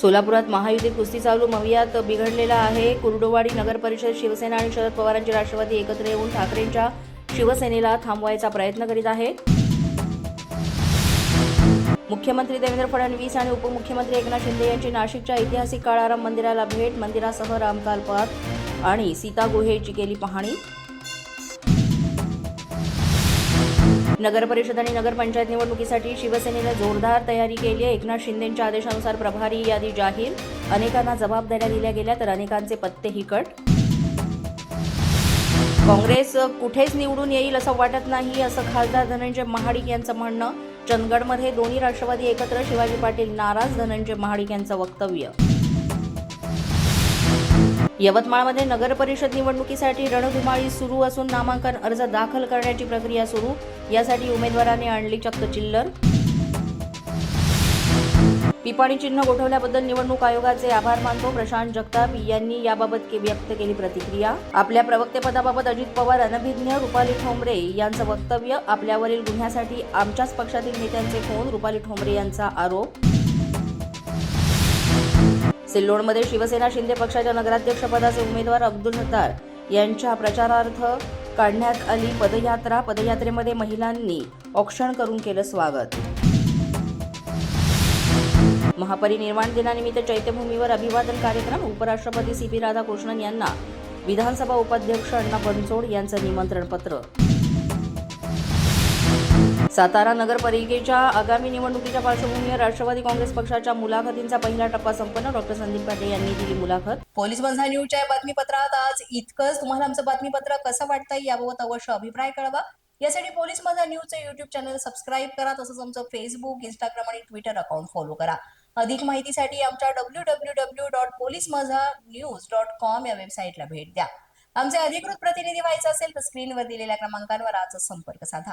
सोलापुरात महायुती कुस्ती चालू मवियात बिघडलेला आहे. कुर्डोवाडी नगर परिषद शिवसेना आणि शरद पवारांची राष्ट्रवादी एकत्र येऊन ठाकरेंच्या शिवसेनेला थांबवायचा प्रयत्न करीत आहे. मुख्यमंत्री देवेंद्र फडणवीस आणि उपमुख्यमंत्री एकनाथ शिंदे यांची नाशिकच्या ऐतिहासिक काळाराम मंदिराला भेट मंदिरासह रामकालपात आणि सीता गुहेची केली पाहणी. नगर परिषद आणि नगरपंचायत निवडणुकीसाठी शिवसेनेनं जोरदार तयारी केली आहे. एकनाथ शिंदेंच्या आदेशानुसार प्रभारी यादी जाहीर. अनेकांना जबाबदाऱ्या दिल्या गेल्या तर अनेकांचे पत्तेही कट काँग्रेस कुठेच निवडून येईल असं वाटत नाही असं खासदार धनंजय महाडिक यांचं म्हणणं. चंदगडमध्ये दोन्ही राष्ट्रवादी एकत्र शिवाजी पाटील नाराज धनंजय महाडिक यांचं वक्तव्य. यवतमाळमध्ये नगर परिषद निवडणुकीसाठी रणधुमाळी सुरू असून नामांकन अर्ज दाखल करण्याची प्रक्रिया सुरू. यासाठी उमेदवाराने आणली चक्क चिल्लर. पिपाणी चिन्ह गोठवल्याबद्दल निवडणूक आयोगाचे आभार मानतो. प्रशांत जगताप यांनी याबाबत के- व्यक्त केली प्रतिक्रिया. आपल्या प्रवक्तेपदाबाबत अजित पवार अनभिज्ञ रुपाली ठोंबरे यांचं वक्तव्य आपल्यावरील गुन्ह्यासाठी आमच्याच पक्षातील नेत्यांचे फोन रुपाली ठोंबरे यांचा आरोप. सिल्लोडमध्ये शिवसेना शिंदे पक्षाच्या नगराध्यक्षपदाचे उमेदवार अब्दुल सत्तार यांच्या प्रचारार्थ काढण्यात आली पदयात्रा. पदयात्रेमध्ये महिलांनी औक्षण करून केलं स्वागत. महापरिनिर्वाण दिनानिमित्त चैत्यभूमीवर अभिवादन कार्यक्रम. उपराष्ट्रपती सी पी राधाकृष्णन यांना विधानसभा उपाध्यक्ष अण्णा बनसोड यांचं निमंत्रण पत्र सातारा नगरपालिकेच्या आगामी निवडणुकीच्या पार्श्वभूमीवर राष्ट्रवादी काँग्रेस पक्षाच्या मुलाखतींचा पहिला टप्पा संपन्न. डॉक्टर संदीप पाटील यांनी दिली मुलाखत. पोलीस बंधा न्यूजच्या बातमीपत्रात आज इतकंच. तुम्हाला आमचं बातमीपत्र कसं वाटतंय याबाबत अवश्य अभिप्राय कळवा. यासाठी पोलीस माझा न्यूजचं युट्यूब चॅनल सबस्क्राईब करा तसंच आमचं फेसबुक इंस्टाग्राम आणि ट्विटर अकाउंट फॉलो करा. अधिक माहितीसाठी आमच्या W W W dot police Majha news dot com या वेबसाईटला भेट द्या. आमचे अधिकृत प्रतिनिधी व्हायचं असेल तर स्क्रीनवर दिलेल्या क्रमांकांवर आजच संपर्क साधा.